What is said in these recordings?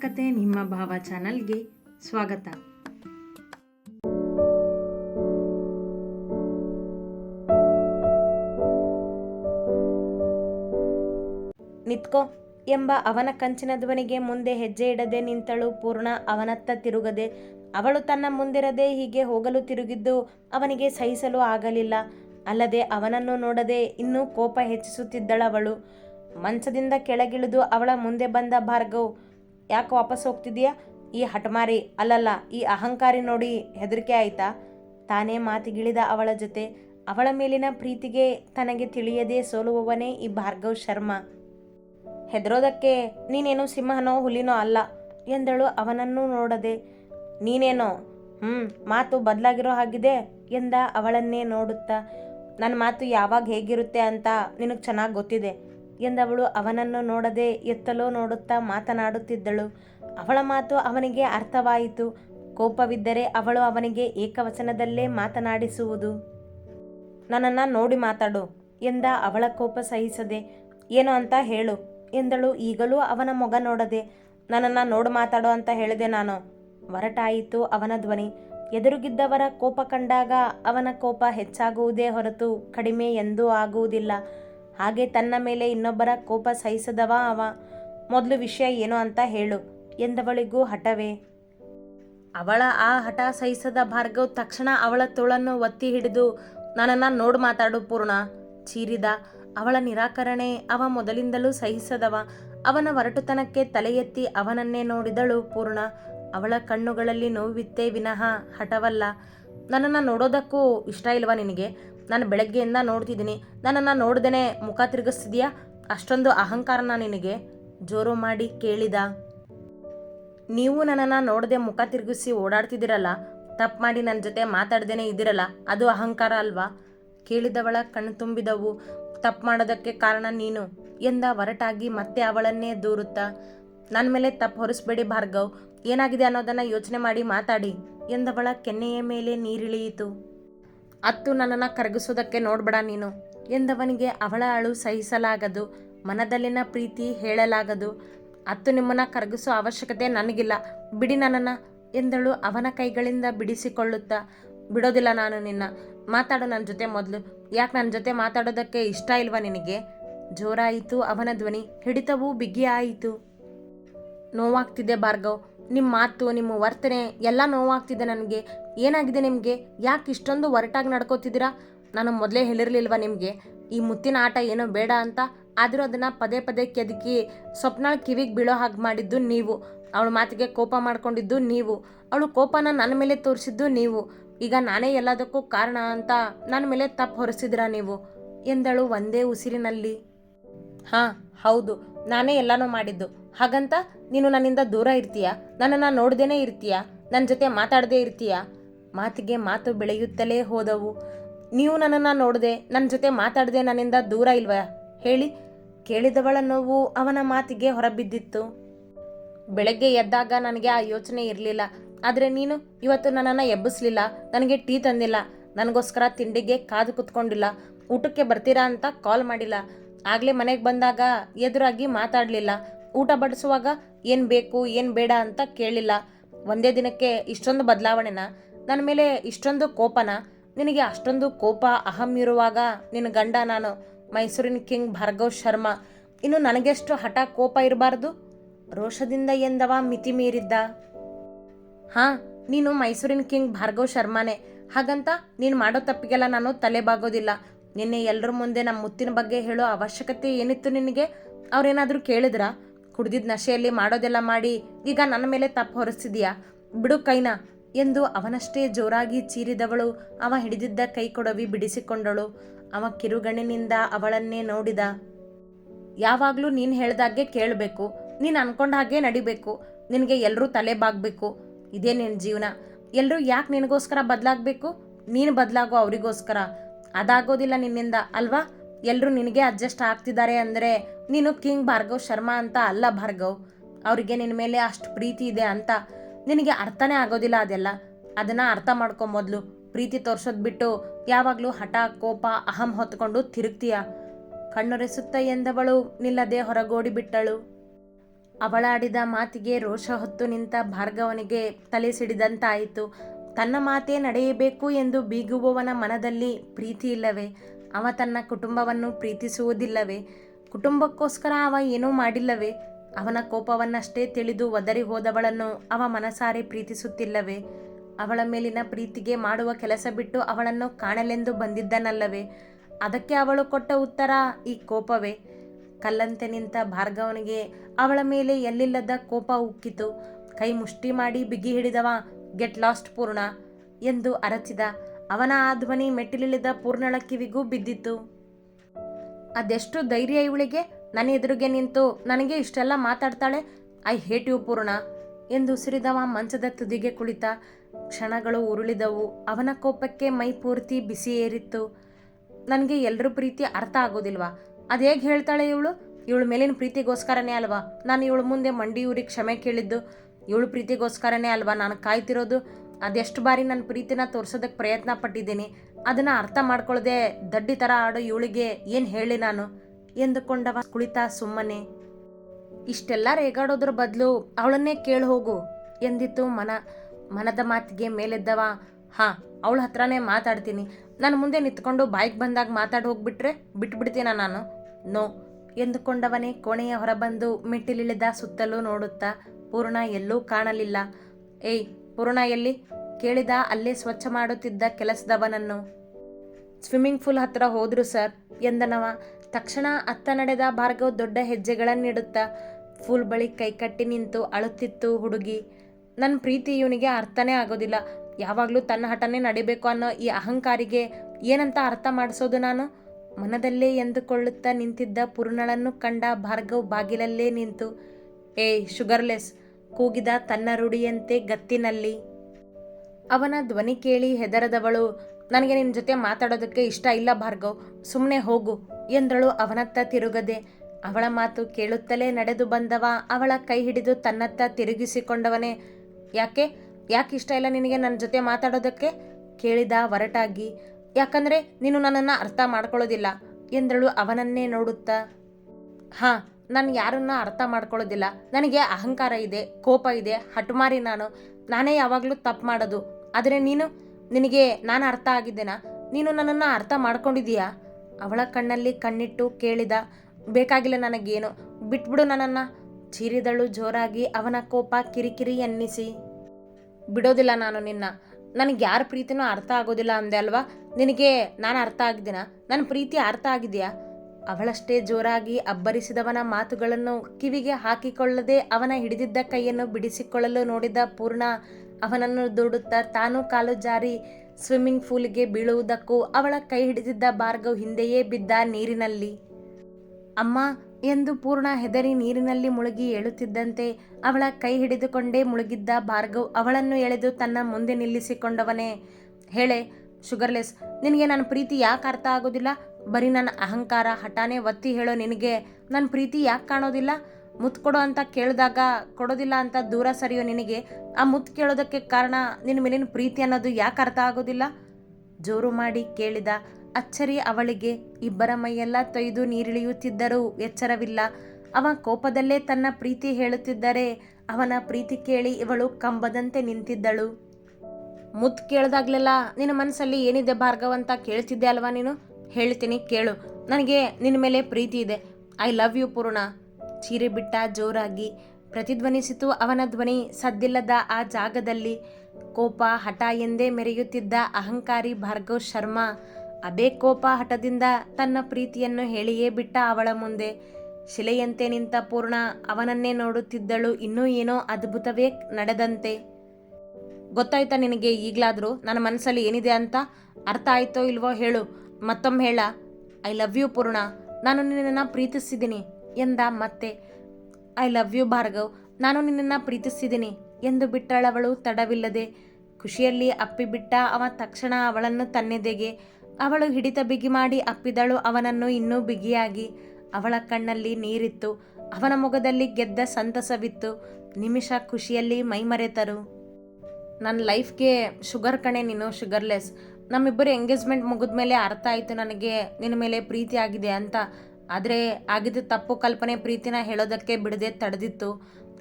ಕತೆ ನಿಮ್ಮ ಭಾವ ಚಾನಲ್ಗೆ ಸ್ವಾಗತ. ನಿತ್ಕೋ ಎಂಬ ಅವನ ಕಂಚಿನ ಧ್ವನಿಗೆ ಮುಂದೆ ಹೆಜ್ಜೆ ಇಡದೆ ನಿಂತಳು ಪೂರ್ಣ ಅವನತ್ತ ತಿರುಗದೆ. ಅವಳು ತನ್ನ ಮುಂದಿರದೆ ಹೀಗೆ ಹೋಗಲು ತಿರುಗಿದ್ದು ಅವನಿಗೆ ಸಹಿಸಲು ಆಗಲಿಲ್ಲ. ಅಲ್ಲದೆ ಅವನನ್ನು ನೋಡದೆ ಇನ್ನೂ ಕೋಪ ಹೆಚ್ಚಿಸುತ್ತಿದ್ದಳವಳು. ಮಂಚದಿಂದ ಕೆಳಗಿಳಿದು ಅವಳ ಮುಂದೆ ಬಂದ ಭಾರ್ಗವ್ ಯಾಕೆ ವಾಪಸ್ ಹೋಗ್ತಿದ್ಯಾ ಈ ಹಠಮಾರಿ, ಅಲ್ಲಲ್ಲ, ಈ ಅಹಂಕಾರಿ ನೋಡಿ ಹೆದರಿಕೆ ಆಯ್ತಾ? ತಾನೇ ಮಾತಿಗಿಳಿದ ಅವಳ ಜೊತೆ. ಅವಳ ಮೇಲಿನ ಪ್ರೀತಿಗೆ ತನಗೆ ತಿಳಿಯದೆ ಸೋಲುವವನೇ ಈ ಭಾರ್ಗವ್ ಶರ್ಮಾ. ಹೆದರೋದಕ್ಕೆ, ನೀನೇನು ಸಿಂಹನೋ ಹುಲಿನೋ ಅಲ್ಲ ಎಂದಳು ಅವನನ್ನು ನೋಡದೆ. ನೀನೇನೋ? ಹ್ಞೂ ಮಾತು ಬದಲಾಗಿರೋ ಹಾಗಿದೆ ಎಂದ ಅವಳನ್ನೇ ನೋಡುತ್ತಾ. ನನ್ನ ಮಾತು ಯಾವಾಗ ಹೇಗಿರುತ್ತೆ ಅಂತ ನಿನಗೆ ಚೆನ್ನಾಗಿ ಗೊತ್ತಿದೆ. ಎಂದವಳು ಅವನನ್ನು ನೋಡದೆ ಎತ್ತಲೋ ನೋಡುತ್ತಾ ಮಾತನಾಡುತ್ತಿದ್ದಳು. ಅವಳ ಮಾತು ಅವನಿಗೆ ಅರ್ಥವಾಯಿತು. ಕೋಪವಿದ್ದರೆ ಅವಳು ಅವನಿಗೆ ಏಕವಚನದಲ್ಲೇ ಮಾತನಾಡಿಸುವುದು. ನನ್ನನ್ನು ನೋಡಿ ಮಾತಾಡು ಎಂದ ಅವಳ ಕೋಪ ಸಹಿಸದೆ. ಏನು ಅಂತ ಹೇಳು ಎಂದಳು. ಈಗಲೂ ಅವನ ಮೊಗ ನೋಡದೆ, ನನ್ನನ್ನು ನೋಡು ಮಾತಾಡು ಅಂತ ಹೇಳಿದೆ ನಾನು. ಹೊರಟಾಯಿತು ಅವನ ಧ್ವನಿ. ಎದುರುಗಿದ್ದವರ ಕೋಪ ಕಂಡಾಗ ಅವನ ಕೋಪ ಹೆಚ್ಚಾಗುವುದೇ ಹೊರತು ಕಡಿಮೆ ಎಂದೂ ಆಗುವುದಿಲ್ಲ. ಹಾಗೆ ತನ್ನ ಮೇಲೆ ಇನ್ನೊಬ್ಬರ ಕೋಪ ಸಹಿಸದವ ಅವ. ಮೊದಲು ವಿಷಯ ಏನು ಅಂತ ಹೇಳು, ಎಂದವಳಿಗೂ ಹಠವೇ. ಅವಳ ಆ ಹಠ ಸಹಿಸದ ಭಾರ್ಗವ್ ತಕ್ಷಣ ಅವಳ ತೋಳನ್ನು ಒತ್ತಿ ಹಿಡಿದು, ನನ್ನನ್ನು ನೋಡು ಮಾತಾಡು ಪೂರ್ಣ, ಚೀರಿದ. ಅವಳ ನಿರಾಕರಣೆ ಅವ ಮೊದಲಿಂದಲೂ ಸಹಿಸದವ. ಅವನ ಒರಟುತನಕ್ಕೆ ತಲೆ ಎತ್ತಿ ಅವನನ್ನೇ ನೋಡಿದಳು ಪೂರ್ಣ. ಅವಳ ಕಣ್ಣುಗಳಲ್ಲಿ ನೋವಿತ್ತೇ ವಿನಃ ಹಠವಲ್ಲ. ನನ್ನನ್ನು ನೋಡೋದಕ್ಕೂ ಇಷ್ಟ ಇಲ್ವಾ ನಿನಗೆ? ನಾನು ಬೆಳಗ್ಗೆಯಿಂದ ನೋಡ್ತಿದ್ದೀನಿ. ನನ್ನನ್ನು ನೋಡ್ದೇ ಮುಖ ತಿರುಗಿಸ್ತಿದ್ಯಾ? ಅಷ್ಟೊಂದು ಅಹಂಕಾರನ ನಿನಗೆ? ಜೋರು ಮಾಡಿ ಕೇಳಿದ. ನೀವು ನನ್ನನ್ನು ನೋಡದೆ ಮುಖ ತಿರುಗಿಸಿ ಓಡಾಡ್ತಿದ್ದೀರಲ್ಲ, ತಪ್ಪು ಮಾಡಿ ನನ್ನ ಜೊತೆ ಮಾತಾಡ್ದೇ ಇದ್ದೀರಲ್ಲ, ಅದು ಅಹಂಕಾರ ಅಲ್ವಾ? ಕೇಳಿದವಳ ಕಣ್ಣು ತುಂಬಿದವು. ತಪ್ಪು ಮಾಡೋದಕ್ಕೆ ಕಾರಣ ನೀನು ಎಂದ ಹೊರಟಾಗಿ ಮತ್ತೆ ಅವಳನ್ನೇ ದೂರುತ್ತಾ ನನ್ನ ಮೇಲೆ ತಪ್ಪು ಹೊರಿಸ್ಬೇಡಿ ಭಾರ್ಗವ್, ಏನಾಗಿದೆ ಅನ್ನೋದನ್ನು ಯೋಚನೆ ಮಾಡಿ ಮಾತಾಡಿ ಎಂದವಳ ಕೆನ್ನೆಯ ಮೇಲೆ ನೀರಿಳಿಯಿತು. ಅತ್ತು ನನ್ನನ್ನು ಕರಗಿಸೋದಕ್ಕೆ ನೋಡಬೇಡ ನೀನು ಎಂದವನಿಗೆ ಅವಳ ಅಳು ಸಹಿಸಲಾಗದು, ಮನದಲ್ಲಿನ ಪ್ರೀತಿ ಹೇಳಲಾಗದು. ಅತ್ತು ನಿಮ್ಮನ್ನು ಕರಗಿಸೋ ಅವಶ್ಯಕತೆ ನನಗಿಲ್ಲ. ಬಿಡಿ ನನ್ನನ್ನು ಎಂದಳು ಅವನ ಕೈಗಳಿಂದ ಬಿಡಿಸಿಕೊಳ್ಳುತ್ತಾ. ಬಿಡೋದಿಲ್ಲ ನಾನು ನಿನ್ನ. ಮಾತಾಡು ನನ್ನ ಜೊತೆ ಮೊದಲು. ಯಾಕೆ ನನ್ನ ಜೊತೆ ಮಾತಾಡೋದಕ್ಕೆ ಇಷ್ಟ ಇಲ್ವಾ ನಿನಗೆ? ಜೋರಾಯಿತು ಅವನ ಧ್ವನಿ. ಹಿಡಿತವೂ ಬಿಗಿಯಾಯಿತು. ನೋವಾಗ್ತಿದೆ ಭಾರ್ಗವ್. ನಿಮ್ಮ ಮಾತು, ನಿಮ್ಮ ವರ್ತನೆ ಎಲ್ಲ ನೋವಾಗ್ತಿದೆ ನನಗೆ. ಏನಾಗಿದೆ ನಿಮಗೆ? ಯಾಕೆ ಇಷ್ಟೊಂದು ಒರಟಾಗಿ ನಡ್ಕೋತಿದ್ದೀರಾ? ನಾನು ಮೊದಲೇ ಹೇಳಿರಲಿಲ್ವಾ ನಿಮಗೆ, ಈ ಮುತ್ತಿನ ಆಟ ಏನೋ ಬೇಡ ಅಂತ? ಆದರೂ ಅದನ್ನು ಪದೇ ಪದೇ ಕೆದಕಿ ಸ್ವಪ್ನ ಕಿವಿಗೆ ಬೀಳೋ ಹಾಗೆ ಮಾಡಿದ್ದು ನೀವು. ಅವಳ ಮಾತಿಗೆ ಕೋಪ ಮಾಡ್ಕೊಂಡಿದ್ದು ನೀವು. ಅವಳು ಕೋಪನ ನನ್ನ ಮೇಲೆ ತೋರಿಸಿದ್ದು ನೀವು. ಈಗ ನಾನೇ ಎಲ್ಲದಕ್ಕೂ ಕಾರಣ ಅಂತ ನನ್ನ ಮೇಲೆ ತಪ್ಪು ಹೊರಿಸಿದ್ರಾ ನೀವು? ಎಂದಳು ಒಂದೇ ಉಸಿರಿನಲ್ಲಿ. ಹಾಂ, ಹೌದು. ನಾನೇ ಎಲ್ಲನೂ ಮಾಡಿದ್ದು. ಹಾಗಂತ ನೀನು ನನ್ನಿಂದ ದೂರ ಇರ್ತೀಯಾ? ನನ್ನನ್ನು ನೋಡ್ದೇನೆ ಇರ್ತೀಯಾ? ನನ್ನ ಜೊತೆ ಮಾತಾಡದೇ ಇರ್ತೀಯಾ? ಮಾತಿಗೆ ಮಾತು ಬೆಳೆಯುತ್ತಲೇ ಹೋದವು. ನೀವು ನನ್ನನ್ನು ನೋಡದೆ ನನ್ನ ಜೊತೆ ಮಾತಾಡದೆ ನನ್ನಿಂದ ದೂರ ಇಲ್ವಾ? ಹೇಳಿ. ಕೇಳಿದವಳ ನೋವು ಅವನ ಮಾತಿಗೆ ಹೊರಬಿದ್ದಿತ್ತು. ಬೆಳಗ್ಗೆ ಎದ್ದಾಗ ನನಗೆ ಆ ಯೋಚನೆ ಇರಲಿಲ್ಲ. ಆದರೆ ನೀನು ಇವತ್ತು ನನ್ನನ್ನು ಎಬ್ಬಿಸ್ಲಿಲ್ಲ. ನನಗೆ ಟೀ ತಂದಿಲ್ಲ. ನನಗೋಸ್ಕರ ತಿಂಡಿಗೆ ಕಾದು ಕುತ್ಕೊಂಡಿಲ್ಲ. ಊಟಕ್ಕೆ ಬರ್ತೀರಾ ಅಂತ ಕಾಲ್ ಮಾಡಿಲ್ಲ. ಆಗಲೇ ಮನೆಗೆ ಬಂದಾಗ ಎದುರಾಗಿ ಮಾತಾಡಲಿಲ್ಲ. ಊಟ ಬಡಿಸುವಾಗ ಏನು ಬೇಕು, ಏನು ಬೇಡ ಅಂತ ಕೇಳಿಲ್ಲ. ಒಂದೇ ದಿನಕ್ಕೆ ಇಷ್ಟೊಂದು ಬದಲಾವಣೆನ? ನನ್ನ ಮೇಲೆ ಇಷ್ಟೊಂದು ಕೋಪನ? ನಿನಗೆ ಅಷ್ಟೊಂದು ಕೋಪ, ಅಹಂ ಇರುವಾಗ ನಿನ್ನ ಗಂಡ ನಾನು ಮೈಸೂರಿನ ಕಿಂಗ್ ಭಾರ್ಗವ್ ಶರ್ಮಾ. ಇನ್ನು ನನಗೆಷ್ಟು ಹಠ ಕೋಪ ಇರಬಾರ್ದು? ರೋಷದಿಂದ ಎಂದವ ಮಿತಿ ಮೀರಿದ್ದ? ಹಾಂ, ನೀನು ಮೈಸೂರಿನ ಕಿಂಗ್ ಭಾರ್ಗವ್ ಶರ್ಮಾನೇ. ಹಾಗಂತ ನೀನು ಮಾಡೋ ತಪ್ಪಿಗೆಲ್ಲ ನಾನು ತಲೆ ಬಾಗೋದಿಲ್ಲ. ನಿನ್ನೆ ಎಲ್ಲರ ಮುಂದೆ ನಮ್ಮ ಮುತ್ತಿನ ಬಗ್ಗೆ ಹೇಳೋ ಅವಶ್ಯಕತೆ ಏನಿತ್ತು ನಿನಗೆ? ಅವ್ರೇನಾದರೂ ಕೇಳಿದ್ರಾ? ಕುಡ್ದಿದ್ದ ನಶೆಯಲ್ಲಿ ಮಾಡೋದೆಲ್ಲ ಮಾಡಿ ಈಗ ನನ್ನ ಮೇಲೆ ತಪ್ಪು ಹೊರಿಸಿದೀಯಾ? ಬಿಡು ಕೈನಾ. ಎಂದು ಅವನಷ್ಟೇ ಜೋರಾಗಿ ಚೀರಿದವಳು. ಅವ ಹಿಡಿದಿದ್ದ ಕೈ ಕೊಡವಿ ಬಿಡಿಸಿಕೊಂಡಳು. ಅವ ಕಿರುಗಣ್ಣಿನಿಂದ ಅವಳನ್ನೇ ನೋಡಿದ. ಯಾವಾಗಲೂ ನೀನು ಹೇಳ್ದಾಗೆ ಕೇಳಬೇಕು. ನೀನು ಅನ್ಕೊಂಡ ಹಾಗೆ ನಡಿಬೇಕು. ನಿನಗೆ ಎಲ್ಲರೂ ತಲೆ ಬಾಗಬೇಕು. ಇದೇ ನಿನ್ನ ಜೀವನ. ಎಲ್ಲರೂ ಯಾಕೆ ನಿನಗೋಸ್ಕರ ಬದಲಾಗಬೇಕು? ನೀನು ಬದಲಾಗೋ ಅವರಿಗೋಸ್ಕರ. ಅದಾಗೋದಿಲ್ಲ ನಿನ್ನಿಂದ, ಅಲ್ವಾ? ಎಲ್ಲರೂ ನಿನಗೆ ಅಡ್ಜಸ್ಟ್ ಆಗ್ತಿದ್ದಾರೆ ಅಂದರೆ ನೀನು ಕಿಂಗ್ ಭಾರ್ಗವ್ ಶರ್ಮಾ ಅಂತ ಅಲ್ಲ ಭಾರ್ಗವ್. ಅವರಿಗೆ ನಿನ್ನ ಮೇಲೆ ಅಷ್ಟು ಪ್ರೀತಿ ಇದೆ ಅಂತ. ನಿನಗೆ ಅರ್ಥನೇ ಆಗೋದಿಲ್ಲ ಅದೆಲ್ಲ. ಅದನ್ನು ಅರ್ಥ ಮಾಡ್ಕೊ ಮೊದಲು. ಪ್ರೀತಿ ತೋರ್ಸೋದು ಬಿಟ್ಟು ಯಾವಾಗಲೂ ಹಠ, ಕೋಪ, ಅಹಂ ಹೊತ್ಕೊಂಡು ತಿರುಗ್ತೀಯ. ಕಣ್ಣೊರೆಸುತ್ತ ಎಂದವಳು ನಿಲ್ಲದೆ ಹೊರಗೋಡಿ ಬಿಟ್ಟಳು. ಅವಳಾಡಿದ ಮಾತಿಗೆ ರೋಷ ಹೊತ್ತು ನಿಂತ ಭಾರ್ಗವನಿಗೆ ತಲೆ ಸಿಡಿದಂತಾಯಿತು. ತನ್ನ ಮಾತೇ ನಡೆಯಬೇಕು ಎಂದು ಬೀಗುವವನ ಮನದಲ್ಲಿ ಪ್ರೀತಿ ಇಲ್ಲವೇ? ಅವ ತನ್ನ ಕುಟುಂಬವನ್ನು ಪ್ರೀತಿಸುವುದಿಲ್ಲವೇ? ಕುಟುಂಬಕ್ಕೋಸ್ಕರ ಅವ ಏನೂ ಮಾಡಿಲ್ಲವೇ? ಅವನ ಕೋಪವನ್ನಷ್ಟೇ ತಿಳಿದು ಒದರಿ ಹೋದವಳನ್ನು ಅವ ಮನಸಾರೆ ಪ್ರೀತಿಸುತ್ತಿಲ್ಲವೇ? ಅವಳ ಮೇಲಿನ ಪ್ರೀತಿಗೆ ಮಾಡುವ ಕೆಲಸ ಬಿಟ್ಟು ಅವಳನ್ನು ಕಾಣಲೆಂದು ಬಂದಿದ್ದನಲ್ಲವೇ? ಅದಕ್ಕೆ ಅವಳು ಕೊಟ್ಟ ಉತ್ತರ, ಈ ಕೋಪವೇ. ಕಲ್ಲಂತೆ ನಿಂತ ಭಾರ್ಗವನಿಗೆ ಅವಳ ಮೇಲೆ ಎಲ್ಲಿಲ್ಲದ ಕೋಪ ಉಕ್ಕಿತು. ಕೈ ಮುಷ್ಟಿ ಮಾಡಿ ಬಿಗಿ ಹಿಡಿದವ, ಗೆಟ್ ಲಾಸ್ಟ್ ಪೂರ್ಣ ಎಂದು ಅರಚಿದ. ಅವನ ಆ ಧ್ವನಿ ಮೆಟ್ಟಿಲಿಳಿದ ಪೂರ್ಣಳ ಕಿವಿಗೂ ಬಿದ್ದಿತ್ತು ಅದೆಷ್ಟು ಧೈರ್ಯ ಇವಳಿಗೆ? ನನ್ನ ಎದುರಿಗೆ ನಿಂತು ನನಗೆ ಇಷ್ಟೆಲ್ಲ ಮಾತಾಡ್ತಾಳೆ? ಐ ಹೇಟ್ ಯು ಪೂರ್ಣ ಎಂದು ಉಸಿರಿದವ ಮಂಚದ ತುದಿಗೆ ಕುಳಿತ. ಕ್ಷಣಗಳು ಉರುಳಿದವು. ಅವನ ಕೋಪಕ್ಕೆ ಮೈ ಪೂರ್ತಿ ಬಿಸಿ ಏರಿತ್ತು. ನನಗೆ ಎಲ್ಲರ ಪ್ರೀತಿ ಅರ್ಥ ಆಗೋದಿಲ್ವಾ? ಅದು ಹೇಗೆ ಹೇಳ್ತಾಳೆ ಇವಳು? ಇವಳ ಮೇಲಿನ ಪ್ರೀತಿಗೋಸ್ಕರನೇ ಅಲ್ವಾ? ನಾನು ಇವಳ ಮುಂದೆ ಮಂಡಿ ಊರಿಗೆ ಕ್ಷಮೆ ಕೇಳಿದ್ದು. ಇವಳು ಪ್ರೀತಿಗೋಸ್ಕರನೇ ಅಲ್ವಾ ನಾನು ಕಾಯ್ತಿರೋದು? ಅದೆಷ್ಟು ಬಾರಿ ನನ್ನ ಪ್ರೀತಿನ ತೋರ್ಸೋದಕ್ಕೆ ಪ್ರಯತ್ನ ಪಟ್ಟಿದ್ದೀನಿ. ಅದನ್ನು ಅರ್ಥ ಮಾಡ್ಕೊಳ್ಳದೆ ದಡ್ಡಿ ಥರ ಆಡೋ ಇವಳಿಗೆ ಏನು ಹೇಳಿ ನಾನು? ಎಂದುಕೊಂಡವ ಕುಳಿತ ಸುಮ್ಮನೆ. ಇಷ್ಟೆಲ್ಲ ರೇಗಾಡೋದ್ರ ಬದಲು ಅವಳನ್ನೇ ಕೇಳಿ ಹೋಗು ಎಂದಿತ್ತು ಮನ. ಮನದ ಮಾತಿಗೆ ಮೇಲೆದ್ದವ, ಹಾಂ, ಅವಳ ಹತ್ರನೇ ಮಾತಾಡ್ತೀನಿ. ನಾನು ಮುಂದೆ ನಿಂತ್ಕೊಂಡು ಬಾಯ್ಗೆ ಬಂದಾಗ ಮಾತಾಡಿ ಹೋಗ್ಬಿಟ್ರೆ ಬಿಟ್ಬಿಡ್ತೀನ ನಾನು? ನೋ, ಎಂದುಕೊಂಡವನೇ ಕೋಣೆಯ ಹೊರಬಂದು ಮೆಟ್ಟಿಲಿಳಿದ ಸುತ್ತಲೂ ನೋಡುತ್ತಾ, ಪೂರ್ಣ ಎಲ್ಲೂ ಕಾಣಲಿಲ್ಲ. ಏಯ್, ಪೂರ್ಣ ಎಲ್ಲಿ? ಕೇಳಿದ ಅಲ್ಲೇ ಸ್ವಚ್ಛ ಮಾಡುತ್ತಿದ್ದ ಕೆಲಸದವನನ್ನು. ಸ್ವಿಮ್ಮಿಂಗ್ ಪೂಲ್ ಹತ್ರ ಹೋದ್ರು ಸರ್, ಎಂದನವ. ತಕ್ಷಣ ಅತ್ತ ನಡೆದ ಭಾರ್ಗವ್ ದೊಡ್ಡ ಹೆಜ್ಜೆಗಳನ್ನಿಡುತ್ತಾ ಫೂಲ್ ಬಳಿ ಕೈಕಟ್ಟಿ ನಿಂತು ಅಳುತ್ತಿತ್ತು ಹುಡುಗಿ. ನನ್ನ ಪ್ರೀತಿ ಇವನಿಗೆ ಅರ್ಥನೇ ಆಗೋದಿಲ್ಲ. ಯಾವಾಗಲೂ ತನ್ನ ಹಠನೇ ನಡಿಬೇಕು ಅನ್ನೋ ಈ ಅಹಂಕಾರಿಗೆ ಏನಂತ ಅರ್ಥ ಮಾಡಿಸೋದು ನಾನು? ಮನದಲ್ಲೇ ಎಂದುಕೊಳ್ಳುತ್ತಾ ನಿಂತಿದ್ದ ಪುರುಣಳನ್ನು ಕಂಡ ಭಾರ್ಗವ್ ಬಾಗಿಲಲ್ಲೇ ನಿಂತು ಏಯ್ ಶುಗರ್ಲೆಸ್, ಕೂಗಿದ ತನ್ನ ರೂಢಿಯಂತೆ ಗತ್ತಿನಲ್ಲಿ. ಅವನ ಧ್ವನಿ ಕೇಳಿ ಹೆದರದವಳು ನನಗೆ ನಿನ್ನ ಜೊತೆ ಮಾತಾಡೋದಕ್ಕೆ ಇಷ್ಟ ಇಲ್ಲ ಭಾರ್ಗವ್. ಸುಮ್ಮನೆ ಹೋಗು, ಎಂದಳು ಅವನತ್ತ ತಿರುಗದೆ. ಅವಳ ಮಾತು ಕೇಳುತ್ತಲೇ ನಡೆದು ಬಂದವ, ಅವಳ ಕೈ ಹಿಡಿದು ತನ್ನತ್ತ ತಿರುಗಿಸಿಕೊಂಡವನೇ. ಯಾಕೆ ಯಾಕೆ ಇಷ್ಟ ಇಲ್ಲ ನಿನಗೆ ನನ್ನ ಜೊತೆ ಮಾತಾಡೋದಕ್ಕೆ? ಕೇಳಿದ ಒರಟಾಗಿ. ಯಾಕಂದರೆ ನೀನು ನನ್ನನ್ನು ಅರ್ಥ ಮಾಡ್ಕೊಳ್ಳೋದಿಲ್ಲ, ಎಂದಳು ಅವನನ್ನೇ ನೋಡುತ್ತಾ. ಹಾಂ, ನಾನು ಯಾರನ್ನ ಅರ್ಥ ಮಾಡ್ಕೊಳ್ಳೋದಿಲ್ಲ. ನನಗೆ ಅಹಂಕಾರ ಇದೆ, ಕೋಪ ಇದೆ, ಹಠಮಾರಿ ನಾನು. ನಾನೇ ಯಾವಾಗಲೂ ತಪ್ಪು ಮಾಡೋದು. ಆದರೆ ನೀನು ನಿನಗೆ ನಾನು ಅರ್ಥ ಆಗಿದ್ದೇನಾ? ನೀನು ನನ್ನನ್ನು ಅರ್ಥ ಮಾಡ್ಕೊಂಡಿದೀಯಾ ಅವಳ ಕಣ್ಣಲ್ಲಿ ಕಣ್ಣಿಟ್ಟು ಕೇಳಿದ, ಬೇಕಾಗಿಲ್ಲ ನನಗೇನು? ಬಿಟ್ಬಿಡು ನನ್ನನ್ನು. ಚೀರಿದಳು ಜೋರಾಗಿ, ಅವನ ಕೋಪ ಕಿರಿಕಿರಿ ಎನ್ನಿಸಿ. ಬಿಡೋದಿಲ್ಲ ನಾನು ನಿನ್ನ. ನನಗೆ ಯಾರ ಪ್ರೀತಿನೂ ಅರ್ಥ ಆಗೋದಿಲ್ಲ ಅಂದೆ ಅಲ್ವಾ? ನಿನಗೆ ನಾನು ಅರ್ಥ ಆಗಿದ್ದೀನ? ನನ್ನ ಪ್ರೀತಿ ಅರ್ಥ ಆಗಿದೆಯಾ? ಅವಳಷ್ಟೇ ಜೋರಾಗಿ ಅಬ್ಬರಿಸಿದವನ ಮಾತುಗಳನ್ನು ಕಿವಿಗೆ ಹಾಕಿಕೊಳ್ಳದೆ ಅವನ ಹಿಡಿದಿದ್ದ ಕೈಯನ್ನು ಬಿಡಿಸಿಕೊಳ್ಳಲು ನೋಡಿದ ಪೂರ್ಣ ಅವನನ್ನು ದೂಡುತ್ತಾ ತಾನು ಕಾಲು ಜಾರಿ ಸ್ವಿಮ್ಮಿಂಗ್ ಪೂಲ್ಗೆ ಬೀಳುವುದಕ್ಕೂ ಅವಳ ಕೈ ಹಿಡಿದಿದ್ದ ಭಾರ್ಗವ್ ಹಿಂದೆಯೇ ಬಿದ್ದ ನೀರಿನಲ್ಲಿ. ಅಮ್ಮ, ಎಂದು ಪೂರ್ಣ ಹೆದರಿ ನೀರಿನಲ್ಲಿ ಮುಳುಗಿ ಏಳುತ್ತಿದ್ದಂತೆ ಅವಳ ಕೈ ಹಿಡಿದುಕೊಂಡೇ ಮುಳುಗಿದ್ದ ಭಾರ್ಗವ್ ಅವಳನ್ನು ಎಳೆದು ತನ್ನ ಮುಂದೆ ನಿಲ್ಲಿಸಿಕೊಂಡವನೇ. ಹೇಳೆ, ಶುಗರ್ಲೆಸ್, ನಿನಗೆ ನನ್ನ ಪ್ರೀತಿ ಯಾಕೆ ಅರ್ಥ ಆಗೋದಿಲ್ಲ? ಬರೀ ನನ್ನ ಅಹಂಕಾರ, ಹಠಾನೆ ಒತ್ತಿ ಹೇಳೋ ನಿನಗೆ. ನನ್ನ ಪ್ರೀತಿ ಯಾಕೆ ಕಾಣೋದಿಲ್ಲ? ಮುತ್ತು ಕೊಡೋ ಅಂತ ಕೇಳಿದಾಗ ಕೊಡೋದಿಲ್ಲ ಅಂತ ದೂರ ಸರಿಯೋ ನಿನಗೆ, ಆ ಮುತ್ತು ಕೇಳೋದಕ್ಕೆ ಕಾರಣ ನಿನ್ನ ಮೇಲಿನ ಪ್ರೀತಿ ಅನ್ನೋದು ಯಾಕೆ ಅರ್ಥ ಆಗೋದಿಲ್ಲ? ಜೋರು ಮಾಡಿ ಕೇಳಿದ ಅಚ್ಚರಿ ಅವಳಿಗೆ, ಇಬ್ಬರ ಮೈಯೆಲ್ಲ ತೊಯ್ದು ನೀರಿಳಿಯುತ್ತಿದ್ದರೂ ಎಚ್ಚರವಿಲ್ಲ. ಅವ ಕೋಪದಲ್ಲೇ ತನ್ನ ಪ್ರೀತಿ ಹೇಳುತ್ತಿದ್ದರೆ ಅವನ ಪ್ರೀತಿ ಕೇಳಿ ಇವಳು ಕಂಬದಂತೆ ನಿಂತಿದ್ದಳು. ಮುತ್ತು ಕೇಳಿದಾಗ್ಲೆಲ್ಲ ನಿನ್ನ ಮನಸ್ಸಲ್ಲಿ ಏನಿದೆ ಭಾರ್ಗವ ಅಂತ ಕೇಳ್ತಿದ್ದೆ ಅಲ್ವಾ ನೀನು? ಹೇಳ್ತೀನಿ ಕೇಳು. ನನಗೆ ನಿನ್ನ ಮೇಲೆ ಪ್ರೀತಿ ಇದೆ. ಐ ಲವ್ ಯು ಪೂರ್ಣ. ಚೀರೆ ಬಿಟ್ಟ ಜೋರಾಗಿ ಪ್ರತಿಧ್ವನಿಸಿತು ಅವನ ಧ್ವನಿ ಸದ್ದಿಲ್ಲದ ಆ ಜಾಗದಲ್ಲಿ. ಕೋಪ, ಹಠ ಎಂದೇ ಮೆರೆಯುತ್ತಿದ್ದ ಅಹಂಕಾರಿ ಭಾರ್ಗವ್ ಶರ್ಮಾ ಅದೇ ಕೋಪ ಹಠದಿಂದ ತನ್ನ ಪ್ರೀತಿಯನ್ನು ಹೇಳಿಯೇ ಬಿಟ್ಟ ಅವಳ ಮುಂದೆ. ಶಿಲೆಯಂತೆ ನಿಂತ ಪೂರ್ಣ ಅವನನ್ನೇ ನೋಡುತ್ತಿದ್ದಳು ಇನ್ನೂ ಏನೋ ಅದ್ಭುತವೇ ನಡೆದಂತೆ. ಗೊತ್ತಾಯ್ತಾ ನಿನಗೆ ಈಗಲಾದರೂ? ನನ್ನ ಮನಸ್ಸಲ್ಲಿ ಏನಿದೆ ಅಂತ? ಅರ್ಥ ಆಯ್ತೋ ಇಲ್ವೋ ಹೇಳು. ಮತ್ತೊಮ್ಮೆ ಹೇಳ. ಐ ಲವ್ ಯು ಪೂರ್ಣ. ನಾನು ನಿನ್ನನ್ನು ಪ್ರೀತಿಸಿದ್ದೀನಿ ಎಂದ ಮತ್ತೆ ಐ ಲವ್ ಯು ಭಾರ್ಗವ್. ನಾನು ನಿನ್ನನ್ನು ಪ್ರೀತಿಸಿದ್ದೀನಿ ಎಂದು ಬಿಟ್ಟಳವಳು ತಡವಿಲ್ಲದೆ. ಖುಷಿಯಲ್ಲಿ ಅಪ್ಪಿಬಿಟ್ಟ ಅವ ತಕ್ಷಣ ಅವಳನ್ನು ತನ್ನೆದೆಗೆ. ಅವಳು ಹಿಡಿತ ಬಿಗಿ ಮಾಡಿ ಅಪ್ಪಿದಳು ಅವನನ್ನು ಇನ್ನೂ ಬಿಗಿಯಾಗಿ. ಅವಳ ಕಣ್ಣಲ್ಲಿ ನೀರಿತ್ತು. ಅವನ ಮುಖದಲ್ಲಿ ಗೆದ್ದ ಸಂತಸವಿತ್ತು. ನಿಮಿಷ ಖುಷಿಯಲ್ಲಿ ಮೈಮರೆತರು. ನನ್ನ ಲೈಫ್ಗೆ ಶುಗರ್ ಕಣೆ ನೀನು, ಶುಗರ್ಲೆಸ್. ನಮ್ಮಿಬ್ಬರು ಎಂಗೇಜ್ಮೆಂಟ್ ಮುಗಿದ್ಮೇಲೆ ಅರ್ಥ ಆಯಿತು ನನಗೆ. ನಿನ್ನ ಮೇಲೆ ಪ್ರೀತಿ ಆಗಿದೆ ಅಂತ ಆದರೆ ಆಗಿದ್ದು ತಪ್ಪು ಕಲ್ಪನೆ ಪ್ರೀತಿನ ಹೇಳೋದಕ್ಕೆ ಬಿಡದೆ ತಡೆದಿತ್ತು.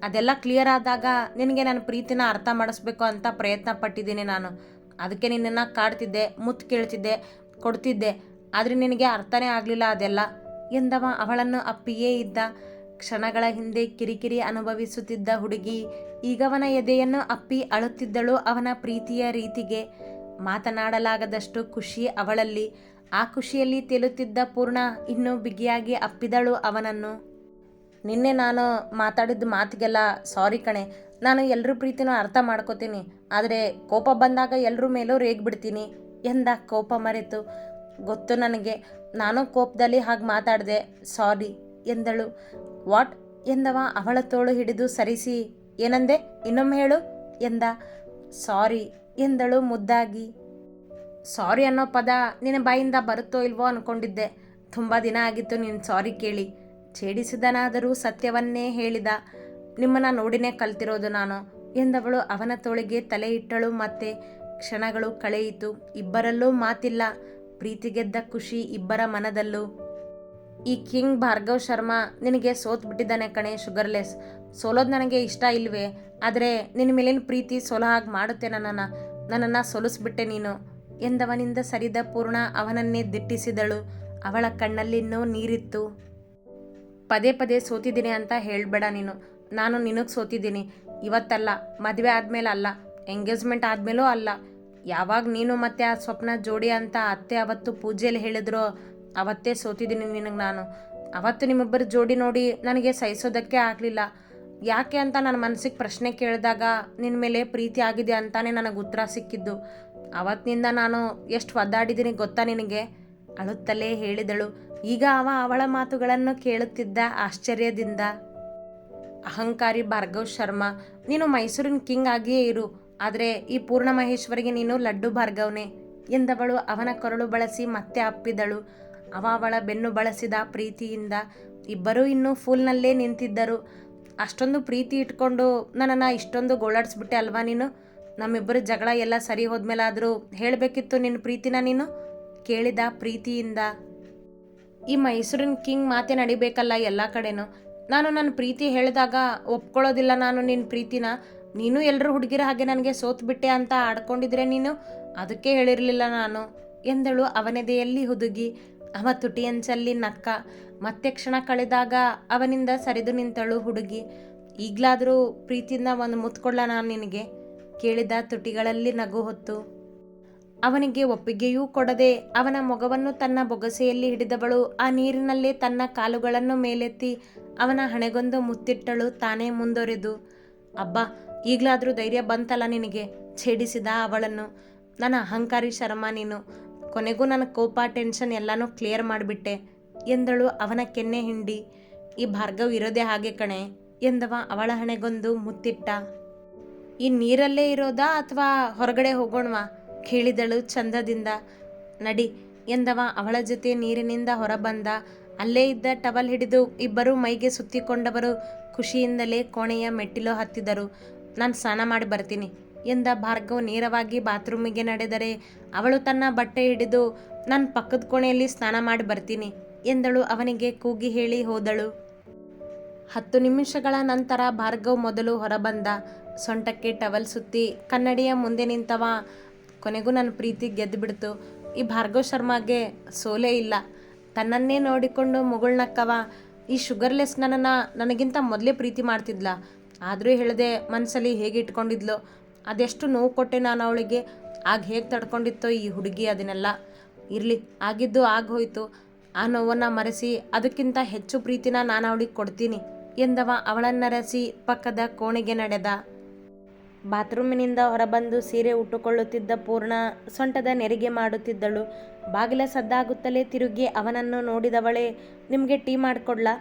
ಅದೆಲ್ಲ ಕ್ಲಿಯರ್ ಆದಾಗ ನಿನಗೆ ನಾನು ಪ್ರೀತಿನ ಅರ್ಥ ಮಾಡಿಸ್ಬೇಕು ಅಂತ ಪ್ರಯತ್ನ ಪಟ್ಟಿದ್ದೀನಿ ನಾನು. ಅದಕ್ಕೆ ನಿನ್ನನ್ನು ಕಾಡ್ತಿದ್ದೆ ಮುತ್ತು ಕೇಳ್ತಿದ್ದೆ, ಕೊಡ್ತಿದ್ದೆ. ಆದರೆ ನಿನಗೆ ಅರ್ಥನೇ ಆಗಲಿಲ್ಲ ಅದೆಲ್ಲ. ಎಂದವ ಅವಳನ್ನು ಅಪ್ಪಿಯೇ ಇದ್ದ. ಕ್ಷಣಗಳ ಹಿಂದೆ ಕಿರಿಕಿರಿ ಅನುಭವಿಸುತ್ತಿದ್ದ ಹುಡುಗಿ ಈಗವನ ಎದೆಯನ್ನು ಅಪ್ಪಿ ಅಳುತ್ತಿದ್ದಳು ಅವನ ಪ್ರೀತಿಯ ರೀತಿಗೆ. ಮಾತನಾಡಲಾಗದಷ್ಟು ಖುಷಿ ಅವಳಲ್ಲಿ. ಆ ಖುಷಿಯಲ್ಲಿ ತೇಲುತ್ತಿದ್ದ ಪೂರ್ಣ ಇನ್ನೂ ಬಿಗಿಯಾಗಿ ಅಪ್ಪಿದಳು ಅವನನ್ನು. ನಿನ್ನೆ ನಾನು ಮಾತಾಡಿದ ಮಾತಿಗೆಲ್ಲ ಸಾರಿ ಕಣೆ. ನಾನು ಎಲ್ಲರ ಪ್ರೀತಿನೂ ಅರ್ಥ ಮಾಡ್ಕೋತೀನಿ. ಆದರೆ ಕೋಪ ಬಂದಾಗ ಎಲ್ಲರ ಮೇಲೂ ರೇಗ್ ಬಿಡ್ತೀನಿ ಎಂದ ಕೋಪ ಮರೆತು. ಗೊತ್ತು ನನಗೆ, ನಾನು ಕೋಪದಲ್ಲಿ ಹಾಗೆ ಮಾತಾಡಿದೆ, ಸಾರಿ ಎಂದಳು. ವಾಟ್ ಎಂದವ ಅವಳ ತೋಳು ಹಿಡಿದು ಸರಿಸಿ. ಏನಂದೆ? ಇನ್ನೊಮ್ಮೆ ಹೇಳು ಎಂದ. ಸಾರಿ ಎಂದಳು ಮುದ್ದಾಗಿ. ಸಾರಿ ಅನ್ನೋ ಪದ ನಿನ್ನ ಬಾಯಿಂದ ಬರುತ್ತೋ ಇಲ್ವೋ ಅನ್ಕೊಂಡಿದ್ದೆ. ತುಂಬ ದಿನ ಆಗಿತ್ತು ನೀನು ಸಾರಿ ಕೇಳಿ. ಛೇಡಿಸಿದನಾದರೂ ಸತ್ಯವನ್ನೇ ಹೇಳಿದ. ನಿಮ್ಮನ್ನು ನೋಡಿನೇ ಕಲ್ತಿರೋದು ನಾನು. ಎಂದವಳು ಅವನ ತೋಳಿಗೆ ತಲೆ ಇಟ್ಟಳು ಮತ್ತೆ ಕ್ಷಣಗಳು ಕಳೆಯಿತು. ಇಬ್ಬರಲ್ಲೂ ಮಾತಿಲ್ಲ. ಪ್ರೀತಿ ಗೆದ್ದ ಖುಷಿ ಇಬ್ಬರ ಮನದಲ್ಲೂ. ಈ ಕಿಂಗ್ ಭಾರ್ಗವ್ ಶರ್ಮಾ ನಿನಗೆ ಸೋತ್ ಬಿಟ್ಟಿದ್ದಾನೆ ಕಣೆ ಶುಗರ್ಲೆಸ್. ಸೋಲೋದು ನನಗೆ ಇಷ್ಟ ಇಲ್ವೇ? ಆದರೆ ನಿನ್ನ ಮೇಲಿನ ಪ್ರೀತಿ ಸೋಲೋ ಹಾಗೆ ಮಾಡುತ್ತೆ ನನ್ನನ್ನು. ನನ್ನನ್ನು ಸೋಲಿಸ್ಬಿಟ್ಟೆ ನೀನು. ಎಂದವನಿಂದ ಸರಿದ ಪೂರ್ಣ ಅವನನ್ನೇ ದಿಟ್ಟಿಸಿದಳು. ಅವಳ ಕಣ್ಣಲ್ಲಿನ್ನೂ ನೀರಿತ್ತು. ಪದೇ ಪದೇ ಸೋತಿದ್ದೀನಿ ಅಂತ ಹೇಳಬೇಡ ನೀನು. ನಾನು ನಿನಗೆ ಸೋತಿದ್ದೀನಿ. ಇವತ್ತಲ್ಲ, ಮದುವೆ ಆದಮೇಲೆ ಅಲ್ಲ, ಎಂಗೇಜ್ಮೆಂಟ್ ಆದಮೇಲೂ ಅಲ್ಲ. ಯಾವಾಗ ನೀನು ಮತ್ತೆ ಆ ಸ್ವಪ್ನ ಜೋಡಿ ಅಂತ ಅತ್ತೆ ಅವತ್ತು ಪೂಜೆಯಲ್ಲಿ ಹೇಳಿದ್ರೋ, ಅವತ್ತೇ ಸೋತಿದ್ದೀನಿ ನಿನಗೆ ನಾನು. ಅವತ್ತು ನಿಮ್ಮಿಬ್ಬರ ಜೋಡಿ ನೋಡಿ ನನಗೆ ಸಹಿಸೋದಕ್ಕೆ ಆಗಲಿಲ್ಲ. ಯಾಕೆ ಅಂತ ನನ್ನ ಮನಸ್ಸಿಗೆ ಪ್ರಶ್ನೆ ಕೇಳಿದಾಗ ನಿನ್ನ ಮೇಲೆ ಪ್ರೀತಿ ಆಗಿದೆ ಅಂತಾನೆ ನನಗೆ ಉತ್ತರ ಸಿಕ್ಕಿದ್ದು. ಅವತ್ತಿನಿಂದ ನಾನು ಎಷ್ಟು ಒದ್ದಾಡಿದ್ದೀನಿ ಗೊತ್ತಾ ನಿನಗೆ? ಅಳುತ್ತಲೇ ಹೇಳಿದಳು. ಈಗ ಅವ ಅವಳ ಮಾತುಗಳನ್ನು ಕೇಳುತ್ತಿದ್ದ ಆಶ್ಚರ್ಯದಿಂದ. ಅಹಂಕಾರಿ ಭಾರ್ಗವ್ ಶರ್ಮಾ, ನೀನು ಮೈಸೂರಿನ ಕಿಂಗ್ ಆಗಿಯೇ ಇರು. ಆದರೆ ಈ ಪೂರ್ಣ ಮಹೇಶ್ವರಿಗೆ ನೀನು ಲಡ್ಡು ಭಾರ್ಗವ್ನೆ ಎಂದವಳು ಅವನ ಕೊರಳು ಬಳಸಿ ಮತ್ತೆ ಅಪ್ಪಿದಳು. ಅವ ಅವಳ ಬೆನ್ನು ಬಳಸಿದ ಪ್ರೀತಿಯಿಂದ ಇಬ್ಬರೂ ಇನ್ನೂ ಫೂಲ್ನಲ್ಲೇ ನಿಂತಿದ್ದರು. ಅಷ್ಟೊಂದು ಪ್ರೀತಿ ಇಟ್ಕೊಂಡು ನನ್ನನ್ನು ಇಷ್ಟೊಂದು ಗೋಳಾಡಿಸ್ಬಿಟ್ಟೆ ಅಲ್ವಾ ನೀನು? ನಮ್ಮಿಬ್ಬರ ಜಗಳ ಎಲ್ಲ ಸರಿ ಹೋದ್ಮೇಲಾದರೂ ಹೇಳಬೇಕಿತ್ತು ನಿನ್ನ ಪ್ರೀತಿನ ನೀನು? ಕೇಳಿದ ಪ್ರೀತಿಯಿಂದ. ಈ ಮೈಸೂರಿನ ಕಿಂಗ್ ಮಾತೆ ನಡಿಬೇಕಲ್ಲ ಎಲ್ಲ ಕಡೆನೂ. ನಾನು ನನ್ನ ಪ್ರೀತಿ ಹೇಳಿದಾಗ ಒಪ್ಕೊಳ್ಳೋದಿಲ್ಲ ನಾನು ನಿನ್ನ ಪ್ರೀತಿನ. ನೀನು ಎಲ್ಲರೂ ಹುಡುಗಿರ ಹಾಗೆ ನನಗೆ ಸೋತ್ಬಿಟ್ಟೆ ಅಂತ ಆಡ್ಕೊಂಡಿದ್ರೆ ನೀನು? ಅದಕ್ಕೆ ಹೇಳಿರಲಿಲ್ಲ ನಾನು. ಎಂದಳು ಅವನೆದೆಯಲ್ಲಿ ಹುದುಗಿ. ಅವ ತುಟಿಯಂಚಲ್ಲಿ ನಕ್ಕ. ಮತ್ತೆ ಕ್ಷಣ ಕಳೆದಾಗ ಅವನಿಂದ ಸರಿದು ನಿಂತಳು ಹುಡುಗಿ. ಈಗಲಾದರೂ ಪ್ರೀತಿಯಿಂದ ಒಂದು ಮುತ್ಕೊಳ್ಳ ನಾನು ನಿನಗೆ? ಕೇಳಿದ ತುಟಿಗಳಲ್ಲಿ ನಗು ಹೊತ್ತು. ಅವನಿಗೆ ಒಪ್ಪಿಗೆಯೂ ಕೊಡದೆ ಅವನ ಮೊಗವನ್ನು ತನ್ನ ಬೊಗಸೆಯಲ್ಲಿ ಹಿಡಿದವಳು. ಆ ನೀರಿನಲ್ಲೇ ತನ್ನ ಕಾಲುಗಳನ್ನು ಮೇಲೆತ್ತಿ ಅವನ ಹಣೆಗೊಂದು ಮುತ್ತಿಟ್ಟಳು ತಾನೇ ಮುಂದುವರೆದು ಅಬ್ಬಾ, ಈಗಲಾದರೂ ಧೈರ್ಯ ಬಂತಲ್ಲ ನಿನಗೆ? ಛೇಡಿಸಿದ ಅವಳನ್ನು. ನನ್ನ ಅಹಂಕಾರಿ ಶರ್ಮ ನೀನು. ಕೊನೆಗೂ ನನ್ನ ಕೋಪ, ಟೆನ್ಷನ್ ಎಲ್ಲನೂ ಕ್ಲಿಯರ್ ಮಾಡಿಬಿಟ್ಟೆ ಎಂದಳು ಅವನ ಕೆನ್ನೆ ಹಿಂಡಿ. ಈ ಭಾರ್ಗವ್ ಇರೋದೇ ಹಾಗೆ ಕಣೆ ಎಂದವ ಅವಳ ಹಣೆಗೊಂದು ಮುತ್ತಿಟ್ಟ. ಈ ನೀರಲ್ಲೇ ಇರೋದಾ ಅಥವಾ ಹೊರಗಡೆ ಹೋಗೋಣವಾ? ಕೇಳಿದಳು ಚಂದದಿಂದ. ನಡಿ, ಎಂದವ. ಅವಳ ಜೊತೆ ನೀರಿನಿಂದ ಹೊರಬಂದ. ಅಲ್ಲೇ ಇದ್ದ ಟವಲ್ ಹಿಡಿದು ಇಬ್ಬರು ಮೈಗೆ ಸುತ್ತಿಕೊಂಡವರು ಖುಷಿಯಿಂದಲೇ ಕೋಣೆಯ ಮೆಟ್ಟಿಲು ಹತ್ತಿದರು. ನಾನು ಸ್ನಾನ ಮಾಡಿ ಬರ್ತೀನಿ, ಎಂದ ಭಾರ್ಗವ್ ನೇರವಾಗಿ ಬಾತ್ರೂಮಿಗೆ ನಡೆದರೆ. ಅವಳು ತನ್ನ ಬಟ್ಟೆ ಹಿಡಿದು, ನಾನು ಪಕ್ಕದ ಕೋಣೆಯಲ್ಲಿ ಸ್ನಾನ ಮಾಡಿ ಬರ್ತೀನಿ, ಎಂದಳು. ಅವನಿಗೆ ಕೂಗಿ ಹೇಳಿ ಹೋದಳು. ಹತ್ತು ನಿಮಿಷಗಳ ನಂತರ ಭಾರ್ಗವ್ ಮೊದಲು ಹೊರಬಂದ, ಸೊಂಟಕ್ಕೆ ಟವಲ್ ಸುತ್ತಿ, ಕನ್ನಡಿಯ ಮುಂದೆ ನಿಂತವ. ಕೊನೆಗೂ ನನ್ನ ಪ್ರೀತಿ ಗೆದ್ದು ಬಿಡ್ತು ಈ ಭಾರ್ಗವ್ ಶರ್ಮಾಗೆ ಸೋಲೇ ಇಲ್ಲ. ತನ್ನನ್ನೇ ನೋಡಿಕೊಂಡು ಮುಗುಳ್ನಕ್ಕವ ಈ ಶುಗರ್ಲೆಸ್ ನನ್ನನ್ನು ನನಗಿಂತ ಮೊದಲೇ ಪ್ರೀತಿ ಮಾಡ್ತಿದ್ಲ. ಆದರೂ ಹೇಳಿದೆ ಮನಸ್ಸಲ್ಲಿ ಹೇಗೆ ಇಟ್ಕೊಂಡಿದ್ಲು? ಅದೆಷ್ಟು ನೋವು ಕೊಟ್ಟೆ ನಾನು ಅವಳಿಗೆ? ಆಗ ಹೇಗೆ ತಡ್ಕೊಂಡಿತ್ತೋ ಈ ಹುಡುಗಿ ಅದನ್ನೆಲ್ಲ. ಇರಲಿ, ಆಗಿದ್ದು ಆಗೋಯ್ತು ಆ ನೋವನ್ನು ಮರೆಸಿ, ಅದಕ್ಕಿಂತ ಹೆಚ್ಚು ಪ್ರೀತಿನ ನಾನು ಅವಳಿಗೆ ಕೊಡ್ತೀನಿ. ಎಂದವ ಅವಳನ್ನರಸಿ ಪಕ್ಕದ ಕೋಣೆಗೆ ನಡೆದ. ಬಾತ್ರೂಮಿನಿಂದ ಹೊರಬಂದು ಸೀರೆ ಉಟ್ಟುಕೊಳ್ಳುತ್ತಿದ್ದ ಪೂರ್ಣ ಸೊಂಟದ ನೆರಿಗೆ ಮಾಡುತ್ತಿದ್ದಳು. ಬಾಗಿಲ ಸದ್ದಾಗುತ್ತಲೇ ತಿರುಗಿ ಅವನನ್ನು ನೋಡಿದವಳೇ, ನಿಮಗೆ ಟೀ ಮಾಡಿಕೊಡ್ಲಾ?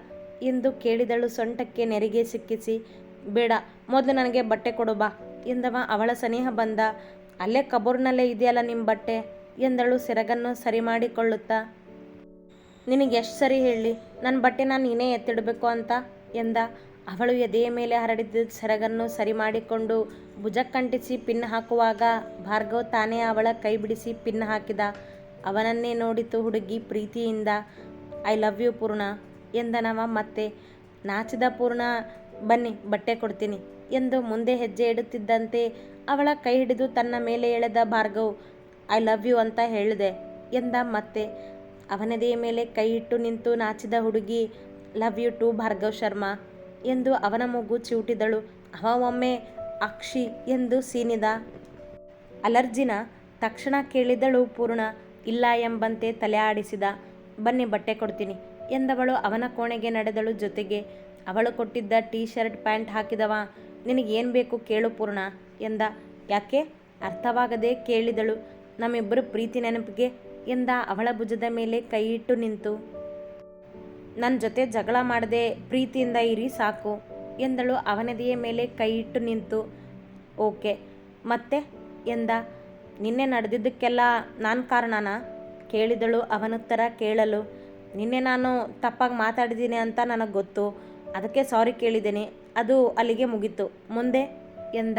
ಎಂದು ಕೇಳಿದಳು ಸೊಂಟಕ್ಕೆ ನೆರಿಗೆ ಸಿಕ್ಕಿಸಿ. ಬೇಡ, ಮೊದಲು ನನಗೆ ಬಟ್ಟೆ ಕೊಡು ಬಾ, ಎಂದವ ಅವಳ ಸನಿಹ ಬಂದ. ಅಲ್ಲೇ ಕಬೂರ್ನಲ್ಲೇ ಇದೆಯಲ್ಲ ನಿಮ್ಮ ಬಟ್ಟೆ? ಎಂದಳು ಸೆರಗನ್ನು ಸರಿ ಮಾಡಿಕೊಳ್ಳುತ್ತಾ ನಿನಗೆ ಎಷ್ಟು ಸರಿ ಹೇಳಿ ನನ್ನ ಬಟ್ಟೆನ ನೀನೇ ಎತ್ತಿಡಬೇಕು ಅಂತ? ಎಂದ ಅವಳು ಎದೆಯ ಮೇಲೆ ಹರಡಿದ್ದ ಸೆರಗನ್ನು ಸರಿ ಮಾಡಿಕೊಂಡು ಭುಜಕ್ಕಂಟಿಸಿ ಪಿನ್ ಹಾಕುವಾಗ ಭಾರ್ಗವ್ ತಾನೇ ಅವಳ ಕೈ ಬಿಡಿಸಿ ಪಿನ್ ಹಾಕಿದ. ಅವನನ್ನೇ ನೋಡಿತು ಹುಡುಗಿ ಪ್ರೀತಿಯಿಂದ, ಐ ಲವ್ ಯು ಪೂರ್ಣ ಎಂದನವ ಮತ್ತೆ, ನಾಚಿದ ಪೂರ್ಣ, ಬನ್ನಿ ಬಟ್ಟೆ ಕೊಡ್ತೀನಿ ಎಂದು ಮುಂದೆ ಹೆಜ್ಜೆ ಇಡುತ್ತಿದ್ದಂತೆ ಅವಳ ಕೈ ಹಿಡಿದು ತನ್ನ ಮೇಲೆ ಎಳೆದ ಭಾರ್ಗವ್, ಐ ಲವ್ ಯು ಅಂತ ಹೇಳಿದೆ ಎಂದ ಮತ್ತೆ ಅವನದೇ ಮೇಲೆ ಕೈ ಇಟ್ಟು ನಿಂತು ನಾಚಿದ ಹುಡುಗಿ love you to Bhargav Sharma ಎಂದು ಅವನ ಮಗು ಚಿವುಟಿದಳು. ಅವ ಒಮ್ಮೆ ಅಕ್ಷಿ ಎಂದು ಸೀನಿದ ಅಲರ್ಜಿನ ತಕ್ಷಣ ಕೇಳಿದಳು ಪೂರ್ಣ. ಇಲ್ಲ ಎಂಬಂತೆ ತಲೆ ಆಡಿಸಿದ. ಬನ್ನಿ ಬಟ್ಟೆ ಕೊಡ್ತೀನಿ ಎಂದವಳು ಅವನ ಕೋಣೆಗೆ ನಡೆದಳು ಜೊತೆಗೆ. ಅವಳು ಕೊಟ್ಟಿದ್ದ ಟೀ ಶರ್ಟ್ ಪ್ಯಾಂಟ್ ಹಾಕಿದವ. ನಿನಗೇನು ಬೇಕು ಕೇಳು ಪೂರ್ಣ ಎಂದ. ಯಾಕೆ? ಅರ್ಥವಾಗದೆ ಕೇಳಿದಳು. ನಮ್ಮಿಬ್ಬರು ಪ್ರೀತಿ ನೆನಪಿಗೆ ಎಂದ ಅವಳ ಭುಜದ ಮೇಲೆ ಕೈ ಇಟ್ಟು ನಿಂತು. ನನ್ನ ಜೊತೆ ಜಗಳ ಮಾಡದೆ ಪ್ರೀತಿಯಿಂದ ಇರಿ ಸಾಕು ಎಂದಳು. ಅವನದಿಯ ಮೇಲೆ ಕೈ ಇಟ್ಟು ನಿಂತು, ಓಕೆ, ಮತ್ತೆ? ಎಂದ. ನಿನ್ನೆ ನಡೆದಿದ್ದಕ್ಕೆಲ್ಲ ನಾನು ಕಾರಣನಾ? ಕೇಳಿದಳು. ಅವನುತ್ತರ ಕೇಳಲು, ನಿನ್ನೆ ನಾನು ತಪ್ಪಾಗಿ ಮಾತಾಡಿದ್ದೀನಿ ಅಂತ ನನಗೆ ಗೊತ್ತು. ಅದಕ್ಕೆ ಸಾರಿ ಕೇಳಿದ್ದೀನಿ. ಅದು ಅಲ್ಲಿಗೆ ಮುಗೀತು. ಮುಂದೆ? ಎಂದ.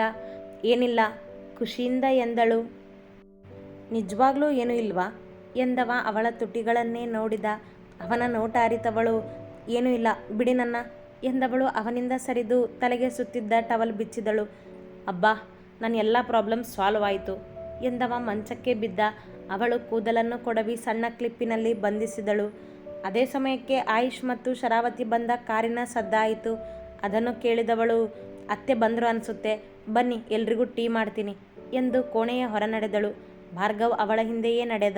ಏನಿಲ್ಲ. ಖುಷಿಯಿಂದ ಎಂದಳು. ನಿಜವಾಗ್ಲೂ ಏನೂ ಇಲ್ವಾ? ಎಂದವ. ಅವಳ ತುಟಿಗಳನ್ನೇ ನೋಡಿದ ಅವನ ನೋಟ ಅರಿತವಳು ಏನೂ ಇಲ್ಲ. ಬಿಡಿ ನನ್ನ ಎಂದವಳು ಅವನಿಂದ ಸರಿದು ತಲೆಗೆ ಸುತ್ತಿದ್ದ ಟವಲ್ ಬಿಚ್ಚಿದಳು. ಅಬ್ಬಾ, ನನ್ನ ಎಲ್ಲ ಪ್ರಾಬ್ಲಮ್ ಸಾಲ್ವ್ ಆಯಿತು ಎಂದವ ಮಂಚಕ್ಕೆ ಬಿದ್ದ. ಅವಳು ಕೂದಲನ್ನು ಕೊಡವಿ ಸಣ್ಣ ಕ್ಲಿಪ್ಪಿನಲ್ಲಿ ಬಂಧಿಸಿದಳು. ಅದೇ ಸಮಯಕ್ಕೆ ಆಯುಷ್ ಮತ್ತು ಶರಾವತಿ ಬಂದ ಕಾರಿನ ಸದ್ದಾಯಿತು ಅದನ್ನು ಕೇಳಿದವಳು, ಅತ್ತೆ ಬಂದರು ಅನಿಸುತ್ತೆ. ಬನ್ನಿ, ಎಲ್ರಿಗೂ ಟೀ ಮಾಡ್ತೀನಿ ಎಂದು ಕೋಣೆಯ ಹೊರ ನಡೆದಳು ಭಾರ್ಗವ್ ಅವಳ ಹಿಂದೆಯೇ ನಡೆದ.